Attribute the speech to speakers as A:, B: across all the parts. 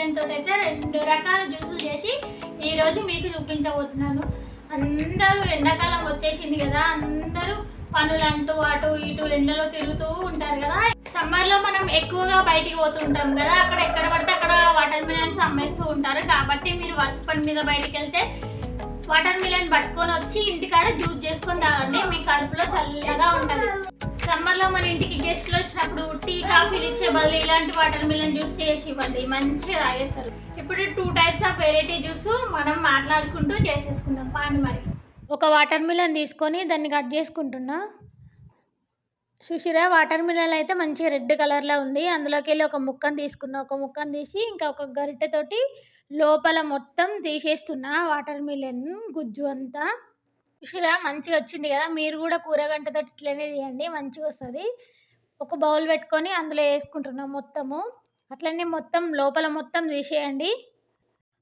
A: Million అయితే రెండు రకాల జ్యూసులు చేసి ఈరోజు మీకు చూపించబోతున్నాను. అందరూ ఎండాకాలం వచ్చేసింది కదా అందరూ పనులంటూ అటు ఇటు ఎండలో తిరుగుతూ ఉంటారు కదా. సమ్మర్లో మనం ఎక్కువగా బయటికి పోతూ ఉంటాం కదా అక్కడ ఎక్కడ పడితే అక్కడ వాటర్ మిలన్స్ అమ్మేస్తూ ఉంటారు. కాబట్టి మీరు వర్క్ పని మీద బయటికి వెళ్తే వాటర్ మిలన్ పట్టుకొని వచ్చి ఇంటికాడ జ్యూస్ చేసుకొని తాగండి మీ కడుపులో చల్లగా ఉంటుంది. సమ్మర్లో మన ఇంటికి గెస్ట్లు వచ్చినప్పుడు టీ కాఫీలు ఇచ్చే బదులు ఇలాంటి వాటర్ మిలన్ జ్యూస్ చేసి ఇవ్వండి. మంచిగా తాగేస్తారు ఇప్పుడు two types of variety juice మనం మాట్లాడుకుంటూ చేసేసుకుందాం. పాండి మరి. ఒక వాటర్ మిలన్ తీసుకొని దాన్ని కట్ చేసుకుంటున్నా. సుషిరా వాటర్ మిలన్ అయితే మంచి రెడ్ కలర్లో ఉంది. అందులోకి వెళ్ళి ఒక ముక్కను తీసుకున్నా ఒక ముక్కను తీసి ఇంకా ఒక గరిటెతోటి లోపల మొత్తం తీసేస్తున్నా. వాటర్ మిలన్ గుజ్జు అంతా. చూసిరా మంచిగా వచ్చింది కదా మీరు కూడా కూరగంటతో ఇట్లనే తీయండి మంచిగా వస్తుంది. ఒక బౌల్ పెట్టుకొని అందులో వేసుకుంటున్నాం మొత్తము. అట్లనే మొత్తం లోపల మొత్తం తీసేయండి.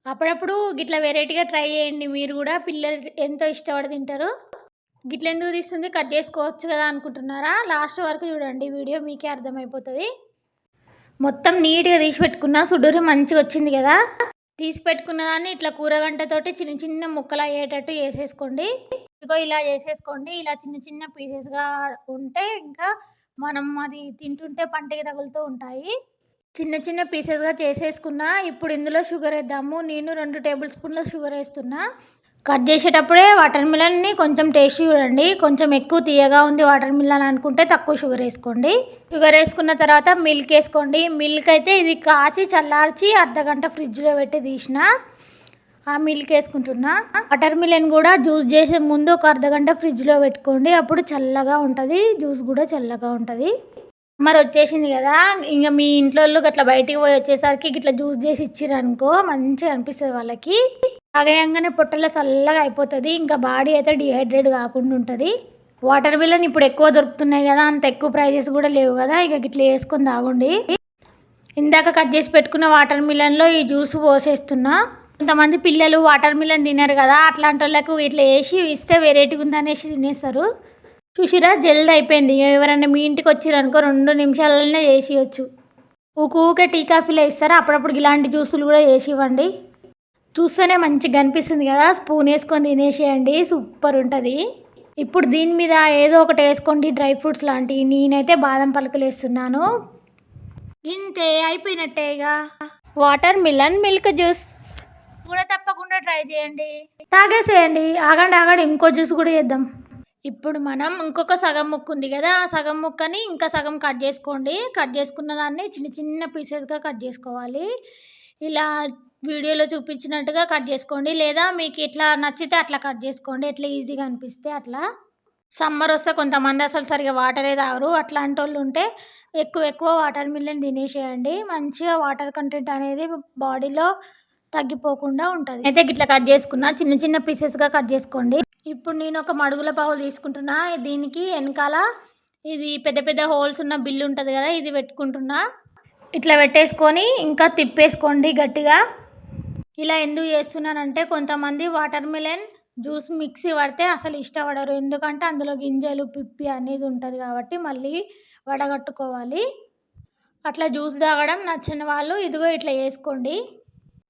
A: అప్పుడప్పుడు గిట్లా వెరైటీగా ట్రై చేయండి మీరు కూడా పిల్లలు ఎంతో ఇష్టపడి తింటారు. గిట్ల ఎందుకు తీస్తుంది కట్ చేసుకోవచ్చు కదా అనుకుంటున్నారా? లాస్ట్ వరకు చూడండి వీడియో మీకే అర్థమైపోతుంది. మొత్తం నీట్గా తీసి పెట్టుకున్నా సుడూరి మంచిగా వచ్చింది కదా. తీసి పెట్టుకున్న దాన్ని ఇట్లా కూరగంటతోటి చిన్న చిన్న ముక్కలు అయ్యేటట్టు వేసేసుకోండి ఇదిగో ఇలా చేసేసుకోండి ఇలా చిన్న చిన్న పీసెస్గా ఉంటే ఇంకా మనం అది తింటుంటే పంటకి తగులుతూ ఉంటాయి. చిన్న చిన్న పీసెస్గా చేసేసుకున్నా ఇప్పుడు ఇందులో షుగర్ వేద్దాము నేను రెండు టేబుల్ స్పూన్ల షుగర్ వేస్తున్నా. కట్ చేసేటప్పుడే వాటర్ మిలన్ని కొంచెం టేస్ట్ చూడండి కొంచెం ఎక్కువ తీయగా ఉంది వాటర్ మిలన్ అనుకుంటే తక్కువ షుగర్ వేసుకోండి. షుగర్ వేసుకున్న తర్వాత మిల్క్ వేసుకోండి మిల్క్ అయితే ఇది కాచి చల్లార్చి అర్ధ గంట ఫ్రిడ్జ్లో పెట్టి తీసిన ఆ మిల్క్ వేసుకుంటున్నా. వాటర్ మిలన్ కూడా జ్యూస్ చేసే ముందు ఒక అర్ధ గంట ఫ్రిడ్జ్లో పెట్టుకోండి. అప్పుడు చల్లగా ఉంటుంది. జ్యూస్ కూడా చల్లగా ఉంటుంది. మరి వచ్చేసింది కదా. ఇంకా మీ ఇంట్లో అట్లా బయటికి పోయి వచ్చేసరికి ఇట్లా జ్యూస్ చేసి ఇచ్చిరనుకో మంచిగా అనిపిస్తుంది వాళ్ళకి. తాగేయంగానే పొట్టలో చల్లగా అయిపోతుంది. ఇంకా బాడీ అయితే డిహైడ్రేట్ కాకుండా ఉంటుంది. వాటర్ మిలన్ ఇప్పుడు ఎక్కువ దొరుకుతున్నాయి కదా. అంత ఎక్కువ ప్రైజెస్ కూడా లేవు కదా. ఇక ఇట్లా వేసుకొని తాగండి. ఇందాక కట్ చేసి పెట్టుకున్న వాటర్ మిలన్లో ఈ జ్యూస్ పోసేస్తున్నా. కొంతమంది పిల్లలు వాటర్ మిలన్ తినరు కదా అట్లాంటి వాళ్ళకు ఇట్లా వేసి ఇస్తే వెరైటీగా ఉందనేసి తినేస్తారు. చూసిరా జల్ది అయిపోయింది ఎవరైనా మీ ఇంటికి వచ్చిరనుకో రెండు నిమిషాలనే చేసేయచ్చు. ఊకే టీ కాఫీలో ఇస్తారు అప్పుడప్పుడు ఇలాంటి జ్యూసులు కూడా చేసి ఇవ్వండి చూస్తేనే మంచిగా అనిపిస్తుంది కదా స్పూన్ వేసుకొని తినేసేయండి సూపర్ ఉంటుంది. ఇప్పుడు దీని మీద ఏదో ఒకటి వేసుకోండి డ్రై ఫ్రూట్స్ లాంటివి నేనైతే బాదం పలుకులు వేస్తున్నాను. ఇంతే అయిపోయినట్టే ఇక వాటర్ మిలన్ మిల్క్ జ్యూస్. కూడా తప్పకుండా ట్రై చేయండి. తాగేసేయండి. ఆగండి ఆగండి. ఇంకో జ్యూస్ కూడా చేద్దాం. ఇప్పుడు మనం ఇంకొక సగం ముక్క ఉంది కదా ఆ సగం ముక్కని ఇంకా సగం కట్ చేసుకోండి. కట్ చేసుకున్న దాన్ని చిన్న చిన్న పీసెస్గా కట్ చేసుకోవాలి. ఇలా వీడియోలో చూపించినట్టుగా కట్ చేసుకోండి. లేదా మీకు ఇట్లా నచ్చితే అట్లా కట్ చేసుకోండి. ఎట్లా ఈజీగా అనిపిస్తే అట్లా. సమ్మర్ వస్తే కొంతమంది అసలు సరిగా వాటరే తాగరు. అట్లాంటి వాళ్ళు ఉంటే ఎక్కువ ఎక్కువ వాటర్ మిల్లన్ తినేసేయండి. మంచిగా వాటర్ కంటెంట్ అనేది బాడీలో తగ్గిపోకుండా ఉంటుంది. అయితే ఇట్లా కట్ చేసుకున్నా చిన్న చిన్న పీసెస్గా కట్ చేసుకోండి. ఇప్పుడు నేను ఒక మడుగుల పావులు తీసుకుంటున్నా. దీనికి వెనకాల ఇది పెద్ద పెద్ద హోల్స్ ఉన్న బిల్లు ఉంటుంది కదా ఇది పెట్టుకుంటున్నా. ఇట్లా పెట్టేసుకొని ఇంకా తిప్పేసుకోండి గట్టిగా. ఇలా ఎందుకు చేస్తున్నానంటే కొంతమంది వాటర్ మిలన్ జ్యూస్ మిక్సీ పడితే అసలు ఇష్టపడరు. ఎందుకంటే అందులో గింజలు పిప్పి అనేది ఉంటుంది కాబట్టి మళ్ళీ వడగట్టుకోవాలి. అట్లా జ్యూస్ తాగడం నచ్చిన వాళ్ళు ఇదిగో ఇట్లా వేసుకోండి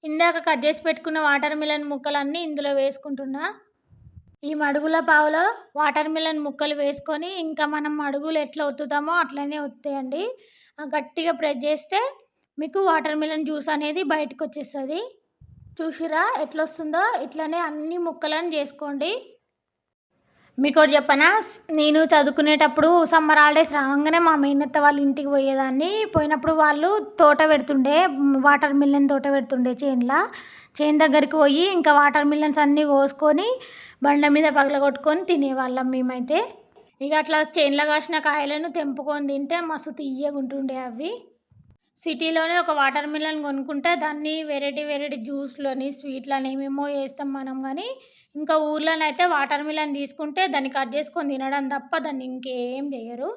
A: ఇందాక కట్ చేసి పెట్టుకున్న వాటర్ మిలన్ ముక్కలన్నీ ఇందులో వేసుకుంటున్నా. ఈ మడుగుల పావులో వాటర్ మిలన్ ముక్కలు వేసుకొని ఇంకా మనం మడుగులు ఎట్లా ఒత్తుతామో అట్లనే ఒత్తాయండి. గట్టిగా ప్రెస్ చేస్తే మీకు వాటర్ మిలన్ జ్యూస్ అనేది బయటకు వచ్చేస్తుంది. చూసిరా ఎట్లొస్తుందో? ఇట్లనే అన్ని ముక్కలను చేసుకోండి. మీకు ఒకటి చెప్పనా నేను చదువుకునేటప్పుడు సమ్మర్ హాలిడేస్ రావంగానే మా మేనత్త వాళ్ళ ఇంటికి పోయేదాన్ని. పోయినప్పుడు వాళ్ళు తోట పెడుతుండే వాటర్ మిల్లన్ తోట పెడుతుండే చేన్లో. చేన్ దగ్గరికి పోయి ఇంకా వాటర్ మిల్లన్స్ అన్నీ కోసుకొని బండ మీద పగలగొట్టుకొని తినేవాళ్ళం మేమైతే. ఇక అట్లా చేన్లో కాసిన కాయలను తెంపుకొని తింటే మస్తు తీయగా ఉంటుండే అవి. సిటీలోనే ఒక వాటర్ మిలన్ కొనుక్కుంటే దాన్ని వెరైటీ వెరైటీ జ్యూస్లని స్వీట్లని ఏమేమో వేస్తాం మనం కానీ ఇంకా ఊర్లోనైతే వాటర్ మిలన్ తీసుకుంటే దాన్ని కట్ చేసుకొని తినడం తప్ప దాన్ని ఇంకేం చేయరు.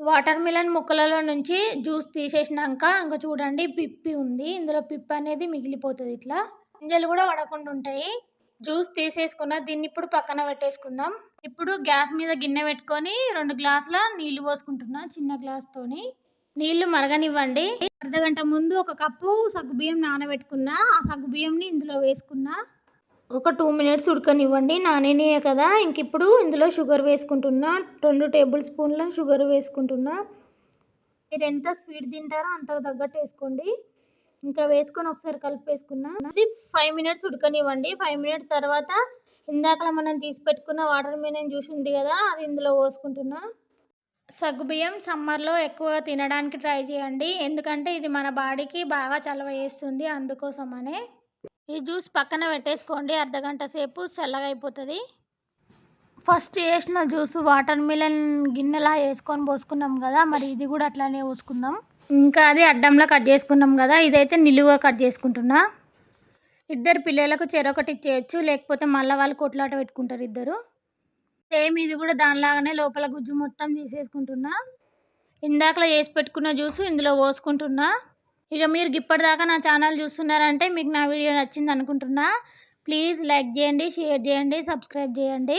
A: వాటర్ మిలన్ ముక్కలలో నుంచి జ్యూస్ తీసేసినాక ఇంకా చూడండి పిప్పి ఉంది. ఇందులో పిప్పి అనేది మిగిలిపోతుంది ఇట్లా. గింజలు కూడా పడకుండా ఉంటాయి. జ్యూస్ తీసేసుకున్న దీన్ని ఇప్పుడు పక్కన పెట్టేసుకుందాం. ఇప్పుడు గ్యాస్ మీద గిన్నె పెట్టుకొని రెండు గ్లాసుల నీళ్ళు పోసుకుంటున్నా చిన్న గ్లాస్తోని నీళ్ళు మరగనివ్వండి. అర్ధగంట ముందు ఒక కప్పు సగ్గుబియ్యం నానబెట్టుకున్నా ఆ సగ్గుబియ్యంని ఇందులో వేసుకున్నా. ఒక టూ మినిట్స్ ఉడకనివ్వండి. నానేనే కదా. ఇంక ఇప్పుడు ఇందులో షుగర్ వేసుకుంటున్నా. రెండు టేబుల్ స్పూన్ల షుగర్ వేసుకుంటున్నా. మీరు ఎంత స్వీట్ తింటారో అంత తగ్గట్టు వేసుకోండి. ఇంకా వేసుకొని ఒకసారి కలిపేసుకున్నా. అది ఫైవ్ మినిట్స్ ఉడకనివ్వండి. ఫైవ్ మినిట్స్ తర్వాత ఇందాక మనం తీసి పెట్టుకున్న వాటర్ మిలన్ జ్యూస్ ఉంది కదా అది ఇందులో పోసుకుంటున్నా. సగ్గుబియ్యం సమ్మర్లో ఎక్కువ తినడానికి ట్రై చేయండి. ఎందుకంటే ఇది మన బాడీకి బాగా చలవ చేస్తుంది అందుకోసమనే. ఈ జ్యూస్ పక్కన పెట్టేసుకోండి. అర్ధగంట సేపు చల్లగా అయిపోతుంది. ఫస్ట్ వేసిన జ్యూస్ వాటర్ మిలన్ గిన్నెలా వేసుకొని పోసుకున్నాం కదా మరి ఇది కూడా అట్లానే పోసుకుందాం. ఇంకా అది అడ్డంలో కట్ చేసుకున్నాం కదా ఇదైతే నిలువుగా కట్ చేసుకుంటున్నా. ఇద్దరు పిల్లలకు చెరొకటి ఇచ్చేయచ్చు లేకపోతే మళ్ళీ వాళ్ళు కొట్లాట పెట్టుకుంటారు ఇద్దరు. సేమ్ ఇది కూడా దానిలాగానే లోపల గుజ్జు మొత్తం తీసేసుకుంటున్నా. ఇందాకలో చేసి పెట్టుకున్న జ్యూస్ ఇందులో పోసుకుంటున్నా. ఇక మీరు ఇప్పటిదాకా నా ఛానల్ చూస్తున్నారంటే మీకు నా వీడియో నచ్చింది అనుకుంటున్నా. ప్లీజ్ లైక్ చేయండి షేర్ చేయండి సబ్స్క్రైబ్ చేయండి.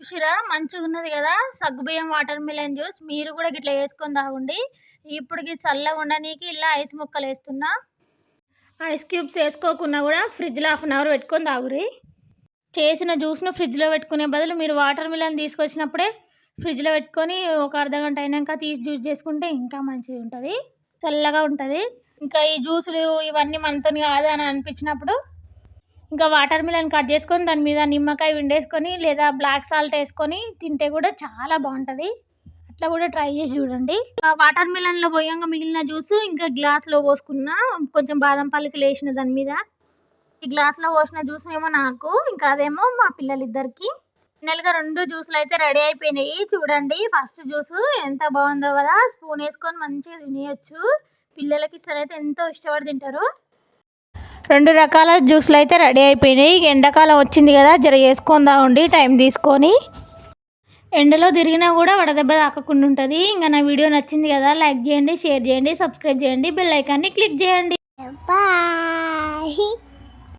A: చూసిరా మంచిగా ఉన్నది కదా. సగ్గుబియ్యం వాటర్ మిలన్ జ్యూస్ మీరు కూడా గిట్ల వేసుకొని తాగుండి. ఇప్పటికి చల్లగా ఉండడానికి ఇలా ఐస్ ముక్కలు వేస్తున్నా. ఐస్ క్యూబ్స్ వేసుకోకుండా కూడా ఫ్రిడ్జ్లో హాఫ్ అన్ అవర్ పెట్టుకొని తాగురి చేసిన జ్యూస్ను ఫ్రిడ్జ్లో పెట్టుకునే బదులు మీరు వాటర్ మిలన్ తీసుకొచ్చినప్పుడే ఫ్రిడ్జ్లో పెట్టుకొని ఒక అర్ధ గంట అయినాక తీసి జ్యూస్ చేసుకుంటే ఇంకా మంచిది ఉంటుంది. చల్లగా ఉంటుంది. ఇంకా ఈ జ్యూసులు ఇవన్నీ మనతో కాదు అని అనిపించినప్పుడు ఇంకా వాటర్ మిలన్ కట్ చేసుకొని దాని మీద నిమ్మకాయ విండేసుకొని లేదా బ్లాక్ సాల్ట్ వేసుకొని తింటే కూడా చాలా బాగుంటుంది. అట్లా కూడా ట్రై చేసి చూడండి. వాటర్ మిలన్లో పోయంగా మిగిలిన జ్యూస్ ఇంకా గ్లాస్లో పోసుకున్న కొంచెం బాదం పల్లికి లేచిన దాని మీద ఈ గ్లాస్లో పోసిన జ్యూస్ ఏమో నాకు ఇంకా అదేమో మా పిల్లలిద్దరికి. ఫైనల్గా రెండు జ్యూసులు అయితే రెడీ అయిపోయినాయి. చూడండి ఫస్ట్ జ్యూస్ ఎంత బాగుందో కదా. స్పూన్ వేసుకొని మంచిగా తినేయచ్చు. పిల్లలకి ఇస్తారైతే ఎంతో ఇష్టపడి తింటారు. రెండు రకాల జ్యూస్లు అయితే రెడీ అయిపోయినాయి. ఎండాకాలం వచ్చింది కదా జర చేసుకుందా ఉండి టైం తీసుకొని. ఎండలో తిరిగినా కూడా వడదెబ్బ తాకకుండా ఉంటుంది. ఇంకా నా వీడియో నచ్చింది కదా లైక్ చేయండి షేర్ చేయండి సబ్స్క్రైబ్ చేయండి బెల్ ఐకాన్ని క్లిక్ చేయండి.
B: బాయ్.